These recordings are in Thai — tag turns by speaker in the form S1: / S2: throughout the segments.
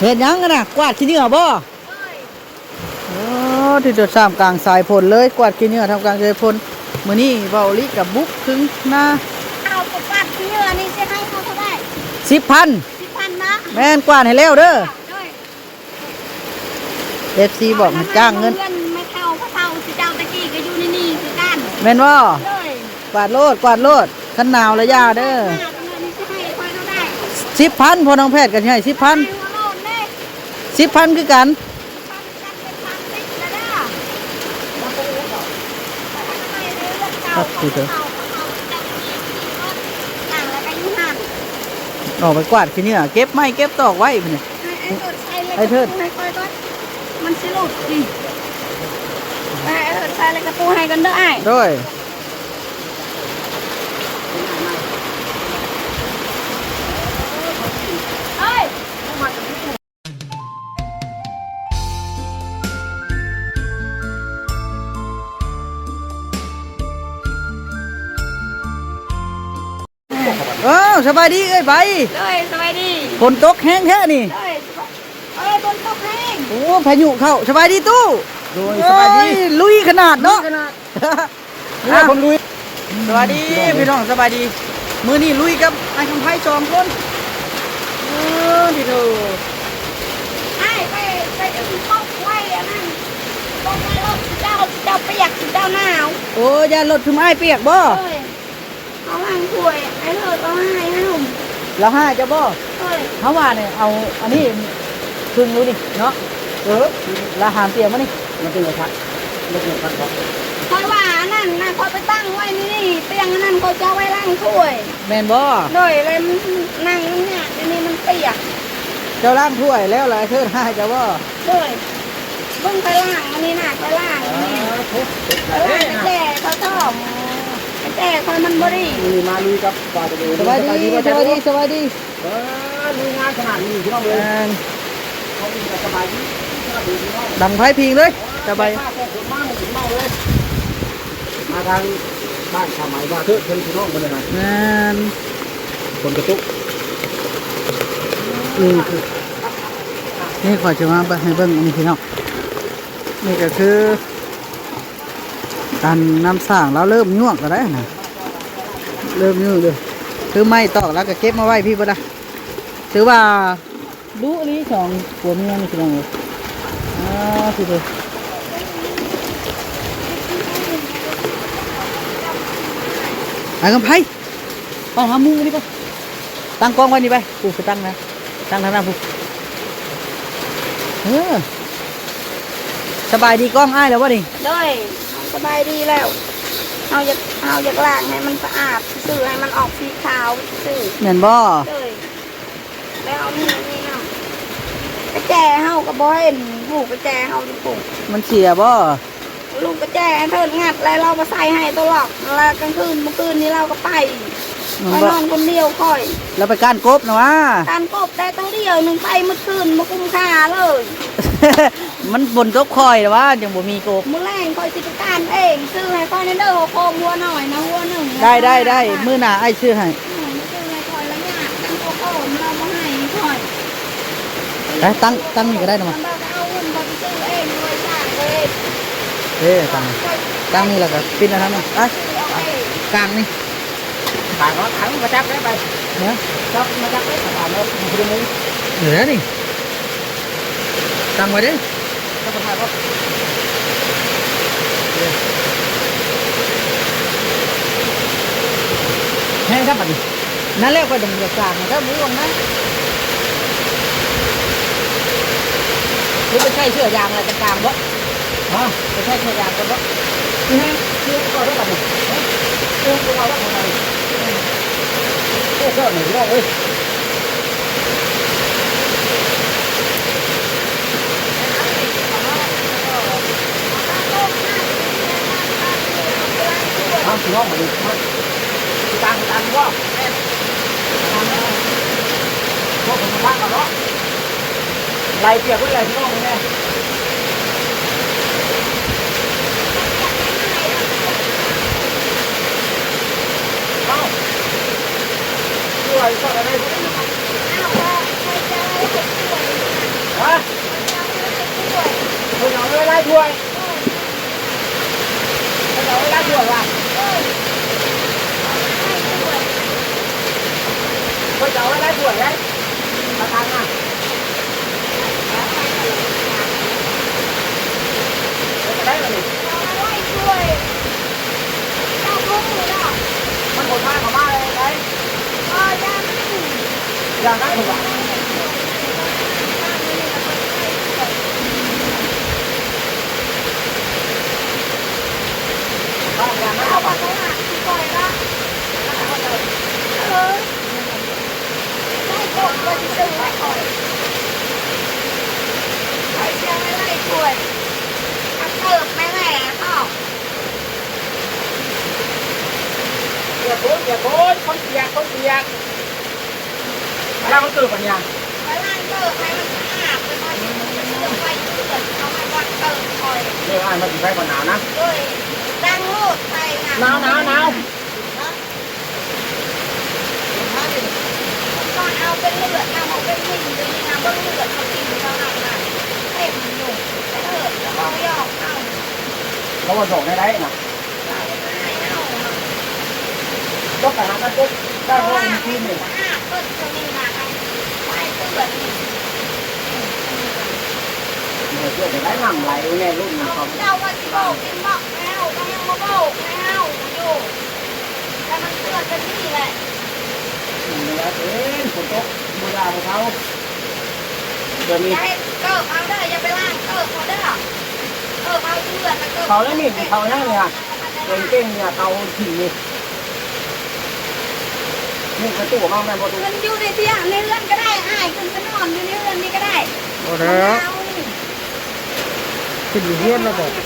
S1: เห็นยังกันนะกวาดขี้เหงื่อบ่โอ้ที่จะสามกลางสายพลเลยกวาดขี้เหงื่อทำกลางสายพลมื้อนี้เบาลิกับบุ๊กถึงหน้า
S2: เอากระปัดที่เหลือนี่จะให้เขาเท่าไหร่
S1: สิบพัน
S2: สิบพันนะ
S1: แม่นกวาดให้แล้วเด้อ
S2: ด้วย
S1: เอฟซีบอกมันจ้างเงิน
S2: ไม่เท่าก็เท่าสิเจ้าตะกี้ก็อยู่ในนี่คือกัน
S1: แม่นว่า
S2: ด้วย
S1: กวาดโลดกวาดโลดขันหนาวระยะเด้อ
S2: เงินจะให้คอยเท่าไหร่
S1: สิบพันพอน้องแพทย์กันใช่สิบพัน
S2: ให้หัวโลนเด้
S1: สิบพันคือกัน
S2: พันกันเป็นพันติดแล้วเด้อ
S1: ครับคือเถอะ
S2: ต่างแล้วก็ยุ่งหัน
S1: ออกไปกวาดขี้เหงื่อเก็บไม้เก็บตอกไว้พุ่นนี่
S2: ไอ้เถิดใส่เลยกระปูให้คอยก่อนมันสิหลุดดิไอ้เถิดใส่เลยกระปูให้กันเด้อไอ้
S1: ด้วย
S2: เอ
S1: อสบายดีเอ้ยไป
S2: เลยสบายดี
S1: ฝนตกแห้งแท้นี่
S2: เลยเอ้ยบนตกแห้ง
S1: โอ้พายุเข้าสบายดีตู้
S3: โดยสบายดี
S1: โอ้ลุยขนาดเนาะ
S3: นี่ว่าคนลุย
S1: สวัสดีพี่น้องสบายดี มือนี่ลุยกับไอ้คำไพ่สองคนเออดีเถอะ
S2: ไอ้ไปไปดึงตกไว้อันนั้นตกไว้รถเจ้าเจ้าเปียกเจ้าหนาว
S1: โอ้ยารถถึงไอ้ายเปียกบ่
S2: ทางถ้วยไอ้เถิดเอาให้ให้หนุ่ม
S1: แล้วห้าจะบ่
S2: เอ้ย
S1: เขาว่าเนี่ยเอาอันนี้พึ่งดูดิเนาะ
S3: เออ
S1: แล้วหามเตียงมานี่
S3: มันเป็นไรครับมันเป็นไรครับ
S2: คอยว่าอันนั่นนะคอยไปตั้งไว้นี่นี่เตียงอันนั้นคอยจะเอาไว้ล้างถ้วย
S1: แมนบ่
S2: โดยเลยมันนั่งมันเนี่ยอันนี้มันเปียก
S1: เจ้าล้างถ้วยแล้วล่ะเธอห้าจะบ่
S2: เลยเบิ่งไปล่างอันนี้น่ะไปล่างอันนี้ไปล่างแก่เขาชอบ แก่คอยมันบริ
S3: ลุยมาลุยกับปลาตะเกียบ
S1: สดีสบายดีสบายดี
S3: เออลุยงานขนาดนี้พี่น้องเลยเขามีแต่สบายดีดัง
S1: ไพ่พิงเลยสบาย
S3: มาทางบ้านชาวไม้บ้าเถอะเพิ่นพี่น้องมาเลยนะ
S1: แมน
S3: คนกระตุก
S1: นี่คือนี่ขอจะมาให้เบิ่งอันนี้พี่น้องนี่ก็คือ การนำสร้างแล้วเริ่มยวกก็ได้นะเริ่มยวกเลยคือไม่ตอกแล้วก็เก็บมาไว้พี่บ่ได้ถือว่าดูอันนี้สองผัวเมียนี่พี่น้องเลยอ่าพี่เด้อไอ้กำไพไปหามุ้งอันนี้ไปตั้งกล้องไว้นี่ไปกูไปตั้งนะตั้งทางหน้ากูเออสบายดีกล้องอ้ายแล้ววะนี่
S2: เลย สบายดีแล้วเอาอยากเอาอยากล้างให้มันสะอาดสื่อให้มันออกสีขาวสื่อ
S1: เหมือนบ่
S2: เลยแล้วเอานี่นี่เนาะกระแจเฮากับบอยลูกกระแจเฮาอยู่ปุ่
S1: มันเสียบ่
S2: ลูกกระแจเทินงัดแล้วเรามาใส่ให้ตลอดแล้วกลางคืนเมื่อคืนนี้เราก็ไป
S1: มัน
S2: ไป
S1: บ่
S2: นอนคนเดียวคอย
S1: แล้วไปก้านกบนะวะ
S2: การกบได้ตั้งเดียวหนึ่งไปเมื่อคืนมาคุ้มค่าเลย
S1: มันบนกบคอยนะวะจังบ่มีกบ
S2: มื้อแรงคอยจิตการเองซื้อให้คอยในเด้อหัวโคมหัวหน่อยนะหัวหนึ่ง
S1: ได้ได้ได้มื้อหน้าไอ้ายซื้อให้
S2: อืมซื้อให้คอยละเนี่ยตั้งหัวโคมเรามาให้คอย
S1: ไปตั้งตั้งนี่ก็ได้นะ
S2: มั
S1: มาน
S2: เราก็เอาเงินมาไปซื้อเองรวยจ้างเลย
S1: เอ้ตั้งตั้งนี่แล้วก็ปิดนะครับนี่ไป
S2: ซื้อเอาเอง
S1: กลางนี่
S3: ขายรถถังมาจับได้ไป
S1: เนาะ
S3: จับมาจับได้ขายรถคุณมึง
S1: เหลือนี่ตั้งไว้เด้
S3: จะมาถ่ายรถ
S1: แห้งครับบัดนี้นั่นแหละก็ต้องเหลือกลางนะครับมือวงนะคือไปใช้เชือกยางอะไรกลางๆบ่
S3: ฮะ
S1: ไปใช้เชือกยางกันบ่
S3: นี่ฮะเชื่อก่อนได้ป่ะเนี่ยเชื่อก่อนว่าทำไมเชื่อเชื่อหนึ่งรอบเอ้ย ทำสิน้องมาดิมาตังตังว่าพวกผมมาพักกันเนาะไล่เปียกไว้เลยพี่น้องแน่เอ้าช่วยช่วยอะไรพวกนี้
S2: เอาว่าคอยจะให้คนป่วย
S3: ได้ถ้วยเขาจะเอาไว้ได้ถ้วยว่ะเขาจะเอาไว้ได้ถ้วยไงประธานน่ะเขาจะได้อะไรนี่มันคนมากกว่ามากเลยไง อย่างนั้นถูกป่ะบ้านอ ย่างนั้นเอาป่ะเปียกโคนเปียกโคนคนเปียกคนเปียกแล้วมันตื่นปัญญาเรื่องอ่านมาถึงไฟก่อนหนาวนะ
S2: ดังลูกไปนะ
S3: หนาวหนาวหนาว
S2: ตอนเอาเป็นเลือดเอาเป็นวิ่งเลยนะว่าเลือดเขากินเท่านั้นนะเต็มอยู่แต่เลือดแล้วก็ยอกเอา
S3: เขาว่าส่งได้ไรนะ
S2: เราไม่เอา
S3: ก็แต่หากันปุ๊บได้
S2: เพราะ
S3: เพราะ
S2: ว่า
S3: มัน
S2: ไม่
S3: ขึ้น
S2: ถึ
S3: เนี่ย
S2: งห้าต้นจะไปเลือด
S3: มันเชื่อแต่ได้หนังไหลแน่รุ่น
S2: เอา
S3: เขา
S2: เจ้าว่าสิบอกกินบอกแล้วก็ยังมาบอกแล้วอยู่แต่มันเลือดจะนี่แหละ
S3: เนื้อเป็นฝนตกบูดาของเขาเดี๋ยวมี
S2: อย่าให้เกิบเอาเด้อย่าไปล่างเกิบเอาเด้เกิบเอาเลือดเกิบ
S3: เขาแล้วมีเขาแน่เลยอะเก่งเก่งเนี่ยเขาถี่นี่นี่ กระตู้มากแม่พอดู
S2: มันอยู่ในเตียงในเรือนก็ได้อ้ายคุณก็นอนอยู่ในเรือนนี่ก็ได้
S1: โอ้แล้ว
S2: เอานี่
S1: ขึ้นอยู่เฮียนแล้วบอก
S2: เลย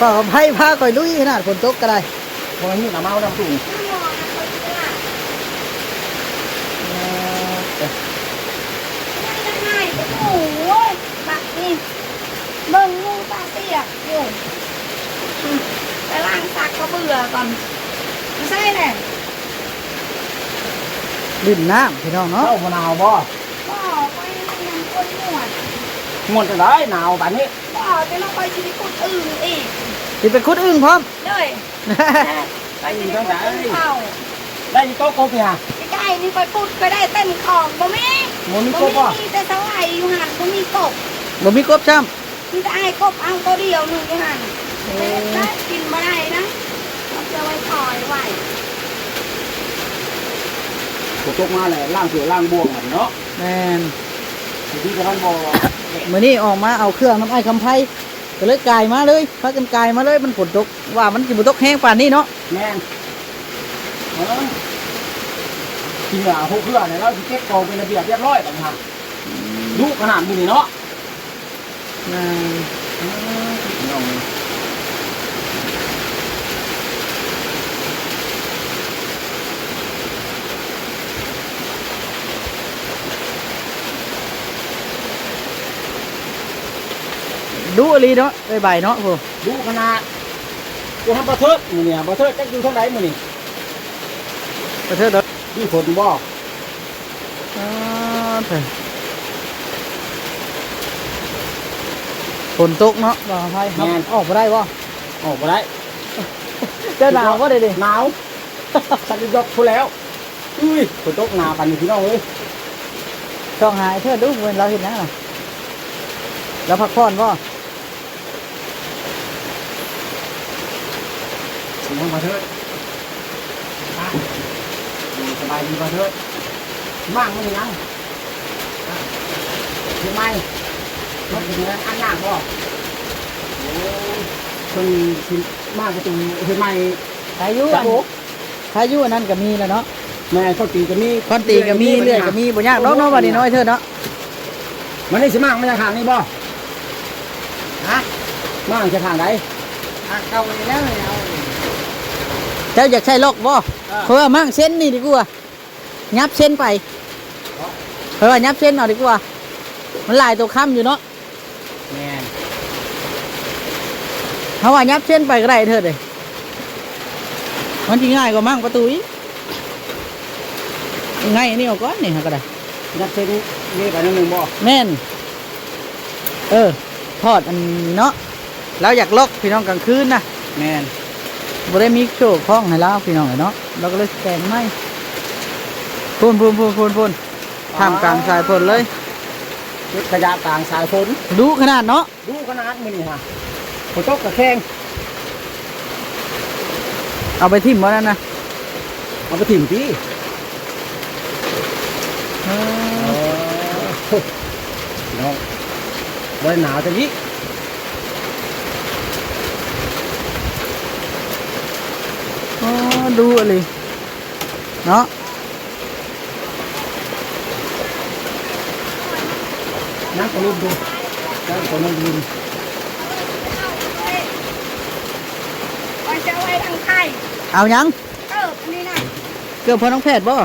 S1: ฝากกับไพ่พาก่อยลุยขนาดฝนตกก็ได้
S3: พอนี่หนาเมาดำตุ่ม
S2: บักนี่เบิ่งงูตาเตียกอยู่ไปล้างซักก็เบื่อก่อนไม่ ใช่แน่
S1: ดื่มน้ำพี่น้องเนาะ
S3: เข้ามะนาวบ่
S2: บ่ไปยังคนหนวด
S3: งวดจะได้หนาวแบบนี้
S2: บ่จะลงไปชีวิตคนอื่นอีก
S1: สิเป็นคุดอึ้งพร้อม
S2: เลยไปชีวิตคนอื่นเขา
S3: ได้ยี่โต๊ะโกบเนี่ย
S2: ใกล้ๆนี่ไปปุดไปได้เต็มของบ่มี
S3: หมูนี่
S2: บ่
S3: โกบป่ะ
S2: มีแต่สลายอยู่หันบ่มีกบ
S1: บ่มีกบจ้
S2: มีแต่ไอ้กบเอาตัวเดียวหนึ่งอยู่หันแต่ได้กินมาได้ ไปล่อยไว้
S3: ฝนตกมาเลยล่างเสือล่างบวงเหมือนเนาะ
S1: แมน
S3: ที่กระทันบ่
S1: มื้อนี้ออกมาเอาเครื่องน้ำไอ้คำไพ่ก็เลยกายมาเลยพากันกายมาเลยมันฝนตกว่ามันสิบ่ตกแห้งป่านนี้เนาะ
S3: แม่นเออกินอะหกเครื่องเนี่ยเราสิเก็บกองเป็นระเบียบเรียบร้อยต่างหากดุขนาดนี้เนาะ
S1: แม่น ดูอีหลีเนาะเอ้ยใบายเนาะพวก
S3: ดุขนาดกูทำประเทิดมือเนี่ยประเทิดจักอยู่เท่าไหร่มือนี่
S1: ประเทศเด้อ
S3: ดีฝนบ่
S1: อ่าเถอะฝนตกเนาะบ่าวไพ่ครับออกมาได้บ่
S3: ออกมาได้
S1: เจะหนาวก็ได้ดิ
S3: หนาวสันติยกพูแล้วอุ้ยฝนตกหนาวปันนี้พี่น้องเอ้ย
S1: ต้องหายเธอดูเว้นเราเห็นนะน่ะแล้วพักผ่อนบ่
S3: สิน้องประเทิดอะอยู่สบายดีประเทิดมั่งมันยังอะเห็นไหมมันเป็นอันหนักบ่โอ้ยคนสิมากกระตุ้นเห็นไหม
S1: พายุ
S3: จั
S1: อั
S3: บ
S1: น
S3: โอ้
S1: พายุอันนั้นก็มีแล้วเนาะ
S3: แม่ข้าวตีก็มี
S1: คอนตีก็มีเลื่อยก็มีบ่ยากดอกเนาะวันนี้น้อยเธอเนาะ
S3: มันนี่สิมากมันจะขางนี่บ่ฮะมากจะขางไหน
S1: เข้าไปแล้วเจ้าอยากใช้ล็อกบ่เพราะว่ามั่งเส้นนี่ดีกว่ายับเส้นไปเพราะว่ายับเส้นเอาดีกว่า มันหลายตัวค้ำอยู่เนาะ
S3: แม่
S1: เพราะว่ายับเส้นไปก็ได้เธอเลยมันที่ง่ายกว่ามั่งประตูอีกง่ายอันนี้เอาก่อนนี่ฮะก็ได้
S3: ยัดเส้นนี่ไปนิดนึงบ่
S1: แม่นเออทอดอันนี้เนาะแล้วอยากลอกพี่น้องกลางคืนนะ
S3: แม่น
S1: บ่ได้มีโชคคล้องให้แล้วพี่น้องเนาะเราก็เลยแกงไม่พูนพูนพูนพูนพูนท่ามกลางสายฝนเลย
S3: เก็บขยะกลางสายฝน
S1: ดูขนาดเนาะ
S3: ดูขนาดมื้อนี้ฮะฝนตกกระแข้ง
S1: เอาไปทิ่มไว้นั่นนะ
S3: เอาไปถิ่มพี่
S1: เออ
S3: น้องไว้หนาวจะยิ
S1: อ๋อ ดูอะไรเนาะ
S3: นั่งตัวลุ่มดูนั่งตัวลุ่มดู
S2: ไว้จะไว้ทางไทย
S1: เอายัง
S2: เอออันนี้นะ
S1: เกือบพอน้องแพทย์บ่
S2: เ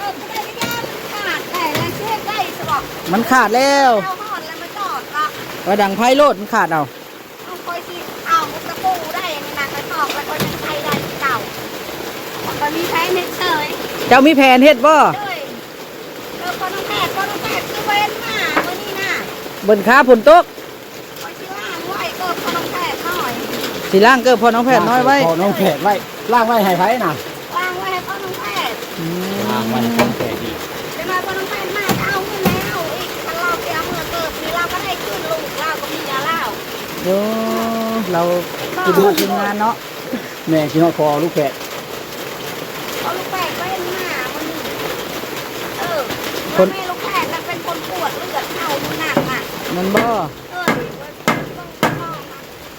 S2: ออก็ได้ไม่ยากขาดแต่ละเชือกได้สบอก
S1: มันขาดแล้ว
S2: เอาหอดแล้วมาจอดละ
S1: ว่าดังไพ่โลดมันขาดเอา
S2: เอาคอยสิเอาตะปูได้ยังไงนะตอกแล้วคอยยังไทยได้เก่าตอนนี้ใช้เน็ตเฉย
S1: เจ้ามีแผนเฮ็ดบ่
S2: เลยเออพอน้องแพทย์พอน้องแพทย์คือเว้นมาวันนี้นะ
S1: บนค้าฝนตก
S2: คอยสิล่างไว้ก็พอน้องแพทย์หน่อย
S1: สีล่างเกิบพอน้องแพทย์น้อยไว้
S3: พอน้องแผดไว้ล่างไว้ให้ไผน่ะ
S2: ล่างไว้ให้พ่อน้องแพทย์
S1: อื
S3: ล่าง
S1: ม
S3: ไว้ให้น้องแผดอีก
S2: จะมาพ่อน้องแพทย์มาจะเอาเงินแล้วอีกถ้าเราเสียเมื่อเกิดมีเราก็ได้ขึ้นลูกเราก็มียาเล่า
S1: โอ้เรากินมากินงานเนาะ
S3: แม่กินฮอดคอลูกแผด
S2: เอาลูกแปดไว้หน้ามันนี่เอ อแล้วแม่ลูกแปดแล้วเป็นคนปวดเลือดเข้ามันหนักอะ
S1: มันบ่
S2: เออต้องต้องมองนะ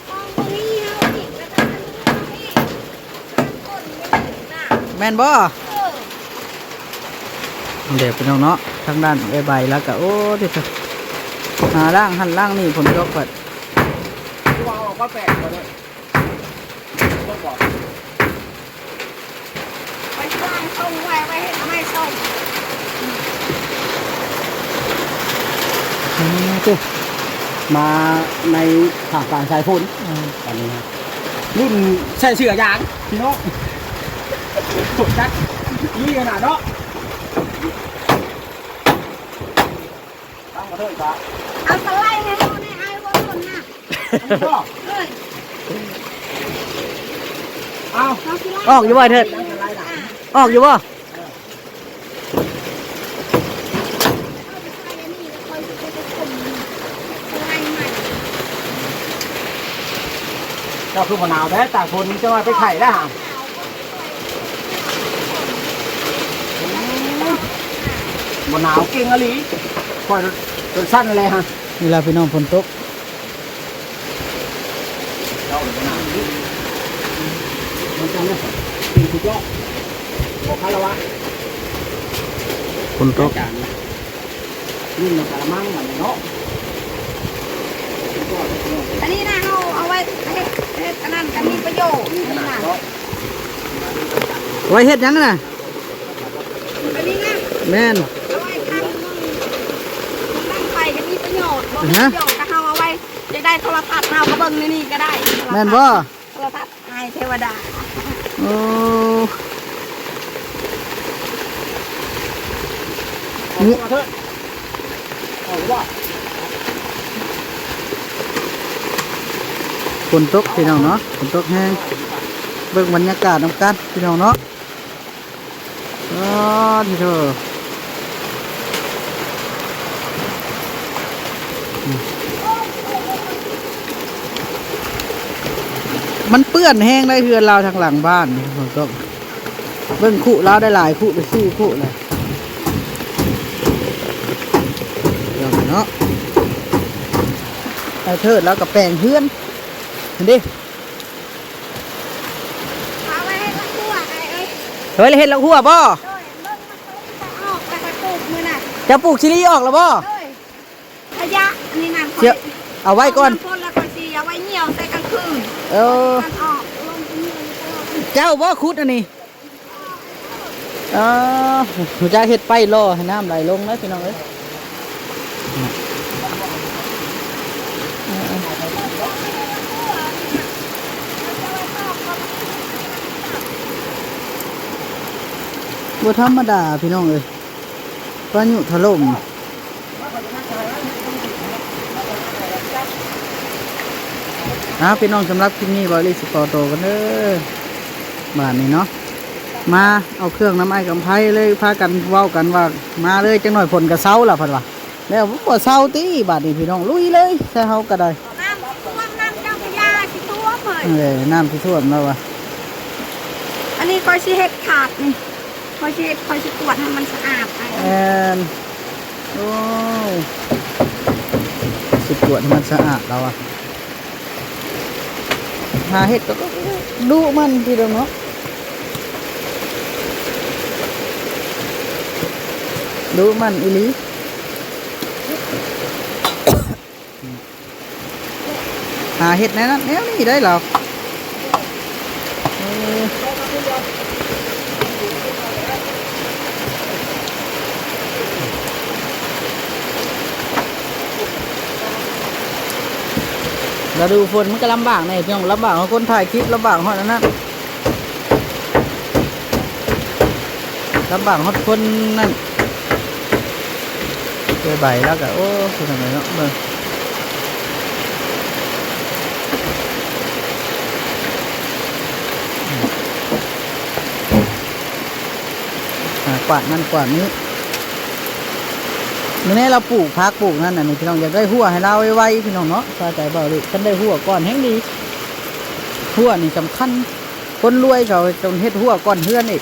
S2: มองตรงนี้เอาอีกแล้วก็ทางนี้คนไม่ถึงน่ะ
S1: แม่นบ่
S2: เออ
S1: เดี๋ยวพี่น้องเนาะทางด้านใบใบแล้วก็โอ้เดี๋ยวหาล่างหันล่างนี่ฝนตกเปิด
S3: ที่ว่าเอาก็แปดมาเลยต้องบอก
S2: ไปวางส่งไว้ไว้ให้ทำไมส่ง
S1: อืม ตุ๊
S3: มาในทางกลางสายฝนตอนนี้นะรุ่นใช่เชือกยางพี่น้องสุดจัดนี่ขนาดเนาะตั้งมาเถอะจ้ะ
S2: เอาสไลด์ให้เราในไอ้บนคนน่ะ
S3: ก็
S2: เอ้ย
S3: เอา
S2: เอาสิ
S1: ออกอยู่บ่เถิด
S3: ตั้งอะไรล่ะ
S1: ออกอยู่บ่
S2: เอาไปใส่อันนี้แล้วคอยสิไปจะข่มสไลด์ใหม่
S3: เจ้าคือมะนาวแท้จากคนจะมาไปไข่ได้ห่าบนหนาวเก่งอะลีคอยรถสั้นเลยฮะ
S1: นี่ล่ะพี่น้องฝนตก
S3: เจ้าบนหนาวมันจังเลยตีทุกรอบบอกคารวะ
S1: ฝนตก
S3: จานนี่มันกระมังมันเนาะ
S2: อันนี้นะเอาเอาไว้เฮ็ดเฮ็ด อันนั้นก็มีประโยชน์อัน
S3: ข
S2: นี้
S3: นาด
S2: นะ
S3: เนาะ
S1: ไว้เฮ็ดหยังน่ะ
S2: อันนี้นะ
S1: แม่น
S2: เอาไว้ทำนั่งไปก็มีประโยชน์บ่มี
S1: ฮะ
S2: ประโยชน์ก็เอาเอาไว้จะได้โทรทัศน์เอาก็เบิ่งในนี่ก็ได้
S1: แม่นบ่
S2: โทรทัศน์ไอเทวดา
S1: โอ้
S3: เอามาเถอะเอาว่า
S1: ฝนตกพี่น้องเนาะฝนตกแห้งเบิ่งบรรยากาศนำกันพี่น้องเนาะอ๋อที่เธอมันเปื้อนแห้งได้เฮือนเราทางหลังบ้านฝนตกเบิ่งคู่เราได้หลายคู่ไปสี่คู่เลยเดี๋ยวเนาะไอ้เทิดแล้วกับแปลงเพื่อน เห็นดิ
S2: เอาไว้ให้ทั้งตัวไอ้เอ้ย
S1: เฮ้ยแล้วเห็ดแล้วหัวบ่
S2: โดยเบิ่งมันตกจะออกไปไปปลูกมือน่ะ
S1: จะปลูกชิลีออกแล้วบ่
S2: โดยขยะนี่นั่น
S1: เดี๋ยว เอาไว้ก่อน
S2: พ่นแล้วก็สีเอาไว้เหี่ยวใส่กลางคืน
S1: เออ
S2: มันออกลงที่เหี่ยวอยู่ตลอด
S1: เจ้าบ่คุดอันนี้เออหูจะเห็ดไปรอให้น้ำไหลลงนะพี่น้องเอ้ย บ่ธรรมดาพี่น้องเอ้ยพายุถล่มอะพี่น้องสำหรับคลิปนี้บริสิปอโตกันเด้อบ้านนี้เนาะมาเอาเครื่องน้ำไอ้กำไพเลยพากันเว้ากันว่ามาเลยจังหน่อยผลกระเซ้าล่ะเพันว่าแล้วผมบ่เซ้าตีบาดนี้พี่น้องลุยเลยใช่เฮาก็ได้
S2: น้ำท่วมน้ำเจ้าพระยาสิท่วมเลย
S1: เออน้ำที่ท่วมแล้ววะ
S2: อันนี้คอยสิเฮ็ดขาดนี่ คอยเฮ็ดคอยสิกวดให้มันสะอาดไป
S1: แอนโอ้สกวดให้มันสะอาดแล้วอะหาเห็ดก็ดูมันทีเดียวเนาะดูมันอีลีหาเห็ดในนั้นแนวนี้ได้หรอ เราดูฝนมันก็ลำบากในพี่น้องลำบากของคนถ่ายคลิปลำบากของอันนั้นลำบากของคนนั่นเจอใบแล้วก็โอ้คือทำไมเนาะเบิ่งอ่ากวาดนั่นกวาดนี้ มื่อนี้เราปลูกพักปลูกนั่นน่ะนี่พี่น้องอยากได้หัวให้เราไวๆพี่น้องเนาะสาใจเบาเลยฉันได้หัวก่อนแห้งดีหัวนี่สำคัญ คนรวยเขาจนเฮ็ดหัวก่อนเพื่อนอีก